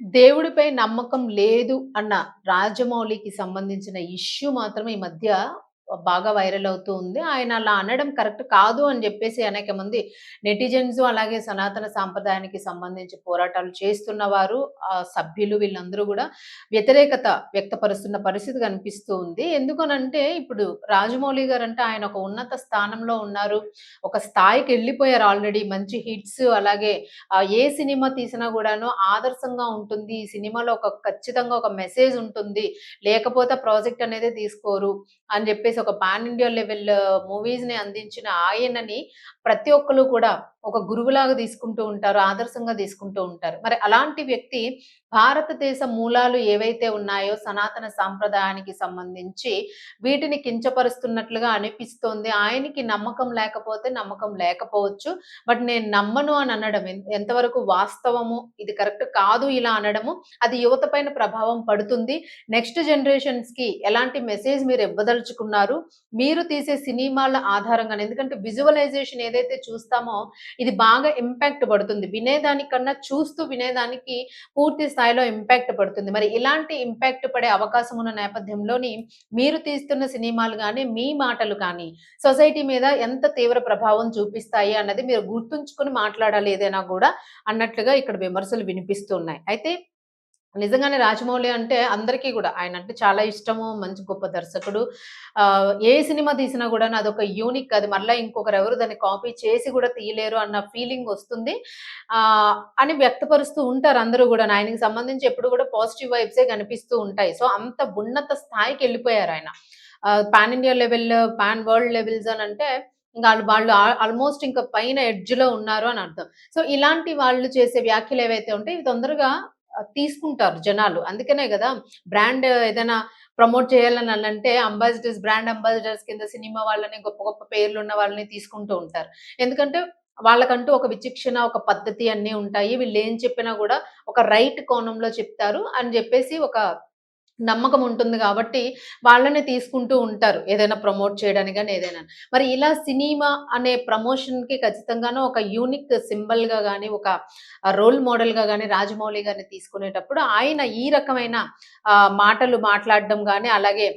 దేవుడిపై నమ్మకం లేదు అన్న రాజమౌళికి సంబంధించిన ఇష్యూ మాత్రం ఈ మధ్య బాగా వైరల్ అవుతూ ఉంది. ఆయన అలా అనడం కరెక్ట్ కాదు అని చెప్పేసి అనేక మంది నెటిజన్స్ అలాగే సనాతన సాంప్రదాయానికి సంబంధించి పోరాటాలు చేస్తున్న వారు, ఆ సభ్యులు వీళ్ళందరూ కూడా వ్యతిరేకత వ్యక్తపరుస్తున్న పరిస్థితి కనిపిస్తూ ఉంది. ఎందుకనంటే ఇప్పుడు రాజమౌళి గారు అంటే ఆయన ఒక ఉన్నత స్థానంలో ఉన్నారు. ఒక స్థాయికి వెళ్ళిపోయారు ఆల్రెడీ. మంచి హిట్స్ అలాగే ఏ సినిమా తీసినా కూడాను ఆదర్శంగా ఉంటుంది. ఈ సినిమాలో ఒక ఖచ్చితంగా ఒక మెసేజ్ ఉంటుంది. లేకపోతే ప్రాజెక్ట్ అనేది తీసుకోరు అని చెప్పేసి జెప్పేసి ఒక పాన్ ఇండియా లెవెల్ మూవీస్‌ని అందించిన ఆయనని ప్రతి ఒక్కరు కూడా ఒక గురువులాగా తీసుకుంటూ ఉంటారు. ఆదర్శంగా తీసుకుంటూ ఉంటారు. మరి అలాంటి వ్యక్తి భారతదేశ మూలాలు ఏవైతే ఉన్నాయో సనాతన సాంప్రదాయానికి సంబంధించి వీటిని కించపరుస్తున్నట్లుగా అనిపిస్తోంది. ఆయనకి నమ్మకం లేకపోతే నమ్మకం లేకపోవచ్చు. బట్ నేను నమ్మను అని అనడం ఎంతవరకు వాస్తవము, ఇది కరెక్ట్ కాదు ఇలా అనడము, అది యువత పైన ప్రభావం పడుతుంది. నెక్స్ట్ జనరేషన్స్‌కి ఎలాంటి మెసేజ్ మీరు ఇవ్వదలుచుకున్నారు? మీరు తీసే సినిమాల ఆధారంగానే ఎందుకంటే విజువలైజేషన్ ఏదైతే చూస్తామో ఇది బాగా ఇంపాక్ట్ పడుతుంది. వినేదానికన్నా చూస్తూ వినేదానికి పూర్తి స్థాయిలో ఇంపాక్ట్ పడుతుంది. మరి ఇలాంటి ఇంపాక్ట్ పడే అవకాశం ఉన్న నేపథ్యంలోని మీరు తీస్తున్న సినిమాలు కానీ మీ మాటలు కానీ సొసైటీ మీద ఎంత తీవ్ర ప్రభావం చూపిస్తాయి అన్నది మీరు గుర్తుంచుకొని మాట్లాడాలి ఏదైనా కూడా అన్నట్లుగా ఇక్కడ విమర్శలు వినిపిస్తున్నాయి అయితే నిజంగానే రాజమౌళి అంటే అందరికీ ఆయన అంటే చాలా ఇష్టము. మంచి గొప్ప దర్శకుడు. ఏ సినిమా తీసినా కూడా అదొక యూనిక్ అది మళ్ళీ ఇంకొకరు ఎవరు దాన్ని కాపీ చేసి కూడా తీయలేరు అన్న ఫీలింగ్ వస్తుంది. అని వ్యక్తపరుస్తూ ఉంటారు అందరూ కూడా ఆయనకి సంబంధించి ఎప్పుడు కూడా పాజిటివ్ వైబ్సే కనిపిస్తూ ఉంటాయి. సో, అంత ఉన్నత స్థాయికి వెళ్ళిపోయారు ఆయన pan India level, pan world levels అని అంటే ఇంకా వాళ్ళు ఆల్‌మోస్ట్ ఇంకా పైన ఎడ్జ్‌లో ఉన్నారు అని అర్థం. సో, ఇలాంటి వాళ్ళు చేసే వ్యాఖ్యలు ఏవైతే ఉంటాయి ఇవి తొందరగా తీసుకుంటారు జనాలు. అందుకనే గదా! బ్రాండ్ ఏదైనా ప్రమోట్ చేయాలని అనంటే అంబాసిడర్స్, బ్రాండ్ అంబాసిడర్స్ కింద సినిమా వాళ్ళని గొప్ప గొప్ప పేర్లు ఉన్న వాళ్ళని తీసుకుంటూ ఉంటారు. ఎందుకంటే వాళ్ళకంటూ ఒక విచక్షణ, ఒక పద్ధతి అన్నీ ఉంటాయి. వీళ్ళు ఏం చెప్పినా కూడా ఒక రైట్ కోణంలో చెప్తారు అని చెప్పేసి ఒక నమ్మకం ఉంటుంది కాబట్టి వాళ్ళనే తీసుకుంటూ ఉంటారు. ఏదైనా ప్రమోట్ చేయడానికి కానీ ఏదైనా. మరి ఇలా సినిమా అనే ప్రమోషన్‌కి ఖచ్చితంగానూ ఒక యూనిక్ సింబల్‌గా కానీ ఒక రోల్ మోడల్‌గా కానీ రాజమౌళి గారిని తీసుకునేటప్పుడు ఆయన ఈ రకమైన మాటలు మాట్లాడడం కానీ అలాగే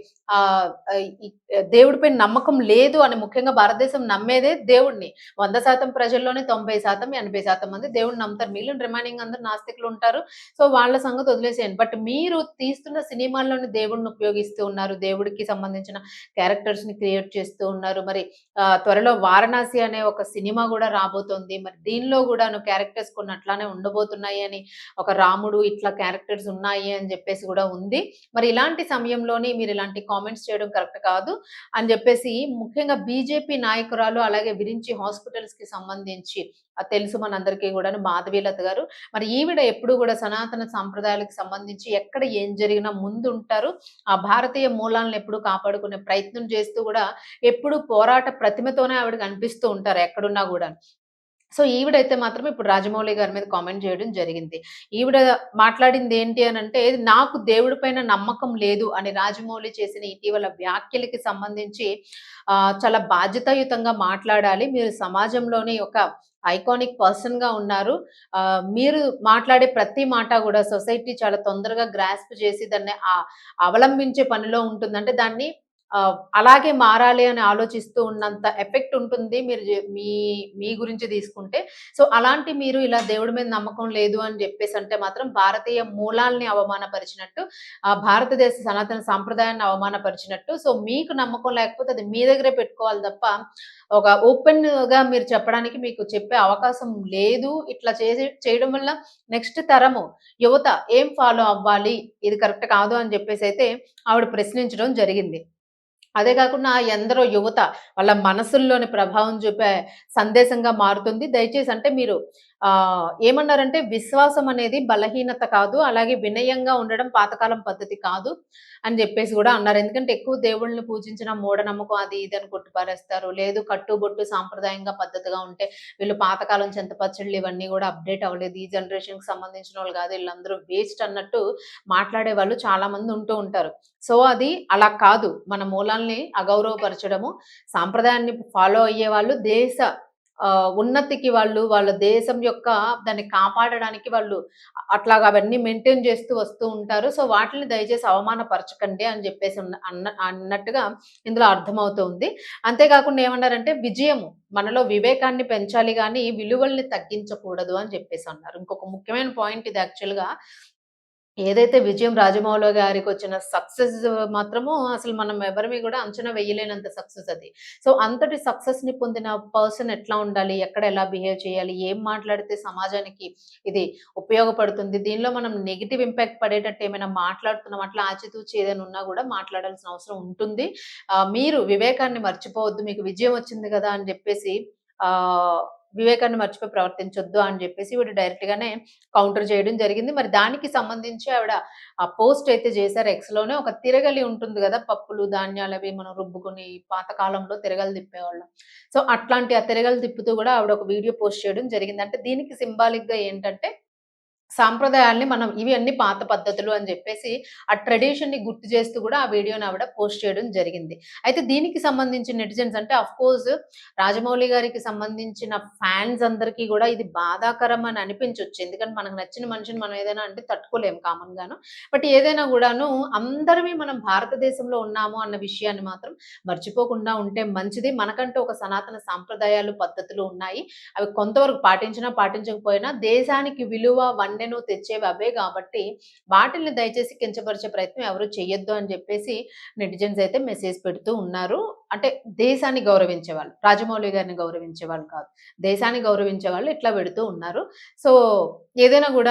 దేవుడిపై నమ్మకం లేదు అని ముఖ్యంగా భారతదేశం నమ్మేదే దేవుడిని. 100% ప్రజల్లోనే 90%, 80% మంది దేవుడిని నమ్ముతారు. మిగిలిన రిమైనింగ్ అందరు నాస్తికులు ఉంటారు. సో, వాళ్ళ సంగతి వదిలేసేయండి. బట్ మీరు తీస్తున్న సినిమాల్లోని దేవుడిని ఉపయోగిస్తూ ఉన్నారు. దేవుడికి సంబంధించిన క్యారెక్టర్స్ని క్రియేట్ చేస్తూ ఉన్నారు. మరి త్వరలో 'వారణాసి' అనే ఒక సినిమా కూడా రాబోతోంది. మరి దీనిలో కూడా క్యారెక్టర్స్ కొన్ని అట్లానే ఉండబోతున్నాయి అని ఒక రాముడు ఇట్లా క్యారెక్టర్స్ ఉన్నాయి అని చెప్పేసి కూడా ఉంది. మరి ఇలాంటి సమయంలోని మీరు ఇలాంటి కామెంట్స్ చేయడం కరెక్ట్ కాదు అని చెప్పేసి ముఖ్యంగా బీజేపీ నాయకురాలు అలాగే విరించి హాస్పిటల్స్‌కి సంబంధించి తెలుసు మనందరికీ కూడా మాధవీలత గారు. మరి ఈవిడ ఎప్పుడు కూడా సనాతన సాంప్రదాయాలకు సంబంధించి ఎక్కడ ఏం జరిగినా ముందుంటారు. ఆ భారతీయ మూలాలను ఎప్పుడు కాపాడుకునే ప్రయత్నం చేస్తూ కూడా ఎప్పుడు పోరాట ప్రతిమతోనే ఆవిడ కనిపిస్తూ ఉంటారు ఎక్కడున్నా కూడా సో, ఈవిడైతే మాత్రం ఇప్పుడు రాజమౌళి గారి మీద కామెంట్ చేయడం జరిగింది. ఈవిడ మాట్లాడింది ఏంటి అని అంటే నాకు దేవుడి పైన నమ్మకం లేదు అని రాజమౌళి చేసిన ఇటీవల వ్యాఖ్యలకి సంబంధించి చాలా బాధ్యతాయుతంగా మాట్లాడాలి. మీరు సమాజంలోని ఒక ఐకానిక్ పర్సన్గా ఉన్నారు. మీరు మాట్లాడే ప్రతి మాట కూడా సొసైటీ చాలా తొందరగా గ్రాస్ప్ చేసి దాన్ని అవలంబించే పనిలో ఉంటుందంటే దాన్ని అలాగే మారాలి అని ఆలోచిస్తూ ఉన్నంత ఎఫెక్ట్ ఉంటుంది. మీరు మీ మీ గురించి తీసుకుంటే. సో, అలాంటి మీరు ఇలా దేవుడి మీద నమ్మకం లేదు అని చెప్పేసి అంటే మాత్రం భారతీయ మూలాల్ని అవమానపరిచినట్టు, భారతదేశ సనాతన సాంప్రదాయాన్ని అవమానపరిచినట్టు. సో, మీకు నమ్మకం లేకపోతే అది మీ దగ్గరే పెట్టుకోవాలి తప్ప ఒక ఓపెన్‌గా మీరు చెప్పడానికి మీకు చెప్పే అవకాశం లేదు. ఇట్లా చేసి చేయడం వల్ల నెక్స్ట్ తరము యువత ఏం ఫాలో అవ్వాలి? ఇది కరెక్ట్ కాదు అని చెప్పేసి అయితే ఆవిడ ప్రశ్నించడం జరిగింది. అదే కాకుండా ఎందరో యువత వాళ్ళ మనసుల్లోని ప్రభావం చూపే సందేశంగా మారుతుంది. దయచేసి అంటే మీరు ఆహ్, ఏమన్నారంటే విశ్వాసం అనేది బలహీనత కాదు. అలాగే వినయంగా ఉండడం పాతకాలం పద్ధతి కాదు అని చెప్పేసి కూడా అన్నారు. ఎందుకంటే ఎక్కువ దేవుళ్ళని పూజించిన మూఢనమ్మకం అది ఇది అని కొట్టుపారేస్తారు లేదు కట్టుబొట్టు సాంప్రదాయంగా పద్ధతిగా ఉంటే వీళ్ళు పాతకాలం చింతపచ్చళ్ళు ఇవన్నీ కూడా అప్‌డేట్ అవ్వలేదు. ఈ జనరేషన్‌కి సంబంధించినోళ్ళు కాదు వీళ్ళందరూ వేస్ట్ అన్నట్టు మాట్లాడే వాళ్ళు చాలా మంది ఉంటూ ఉంటారు. సో, అది అలా కాదు. మన మూలాల్ని అగౌరవపరచడము, సాంప్రదాయాన్ని ఫాలో అయ్యే వాళ్ళు దేశ ఉన్నతికి వాళ్ళు వాళ్ళ దేశం యొక్క దాన్ని కాపాడడానికి వాళ్ళు అట్లాగా అవన్నీ మెయింటైన్ చేస్తూ వస్తూ ఉంటారు. సో, వాటిని దయచేసి అవమానపరచకండి అని చెప్పేసి అన్న అన్నట్టుగా ఇందులో అర్థమవుతుంది. అంతే కాకుండా ఏమన్నారంటే విజయము మనలో వివేకాన్ని పెంచాలి కానీ విలువల్ని తగ్గించకూడదు అని చెప్పేసి అన్నారు ఇంకొక ముఖ్యమైన పాయింట్ ఇది యాక్చువల్‌గా ఏదైతే విజయం రాజమౌళి గారికి వచ్చిన సక్సెస్ మాత్రము అసలు మనం ఎవరిమి కూడా అంచనా వేయలేనంత సక్సెస్ అది. సో, అంతటి సక్సెస్ని పొందిన పర్సన్ ఎట్లా ఉండాలి? ఎక్కడ ఎలా బిహేవ్ చేయాలి? ఏం మాట్లాడితే సమాజానికి ఇది ఉపయోగపడుతుంది? దీనిలో మనం నెగిటివ్ ఇంపాక్ట్ పడేటట్టు ఏమైనా మాట్లాడుతున్నాం అట్లా ఆచితూచి ఏదైనా ఉన్నా కూడా మాట్లాడాల్సిన అవసరం ఉంటుంది. మీరు వివేకాన్ని మర్చిపోవద్దు. మీకు విజయం వచ్చింది కదా అని చెప్పేసి వివేకాన్ని మర్చిపోయి ప్రవర్తించొద్దు అని జెప్పేసి డైరెక్ట్ డైరెక్ట్‌గానే కౌంటర్ చేయడం జరిగింది. మరి దానికి సంబంధించి ఆవిడ ఆ పోస్ట్ అయితే జేశారు ఎక్స్‌లోనే. ఒక తిరగలి ఉంటుంది కదా పప్పులు, ధాన్యాలు అవి మనం రుబ్బుకొని పాత కాలంలో తిప్పేవాళ్ళం. సో, అట్లాంటి ఆ తిరగలు తిప్పుతూ కూడా ఆవిడ ఒక వీడియో పోస్ట్ చేయడం జరిగింది. అంటే దీనికి సింబాలిక్‌గా ఏంటంటే సాంప్రదాయాల్ని మనం ఇవి అన్ని పాత పద్ధతులు అని చెప్పేసి ఆ ట్రెడిషన్‌ని గుర్తు చేస్తూ కూడా ఆ వీడియోని ఆవిడ పోస్ట్ చేయడం జరిగింది. అయితే దీనికి సంబంధించిన నెటిజన్స్ అంటే ఆఫ్‌కోర్స్ రాజమౌళి గారికి సంబంధించిన ఫ్యాన్స్ అందరికీ కూడా ఇది బాధాకరం అని అనిపించవచ్చు ఎందుకంటే మనకు నచ్చిన మనిషిని మనం ఏదైనా అంటే తట్టుకోలేము కామన్ గాను బట్ ఏదైనా కూడాను అందరివి మనం భారతదేశంలో ఉన్నాము అన్న విషయాన్ని మాత్రం మర్చిపోకుండా ఉంటే మంచిది. మనకంటూ ఒక సనాతన సాంప్రదాయాలు, పద్ధతులు ఉన్నాయి. అవి కొంతవరకు పాటించినా, పాటించకపోయినా దేశానికి విలువ, వన్ వన్నెను తెచ్చేవి అవే కాబట్టి వాటిల్ని దయచేసి కించపరిచే ప్రయత్నం ఎవరు చెయ్యొద్దు అని చెప్పేసి నెటిజన్స్ అయితే మెసేజ్ పెడుతూ ఉన్నారు. అంటే దేశాన్ని గౌరవించే వాళ్ళు రాజమౌళి గారిని గౌరవించే వాళ్ళు కాదు. దేశాన్ని గౌరవించే వాళ్ళు ఇట్లా పెడుతూ ఉన్నారు. సో, ఏదైనా కూడా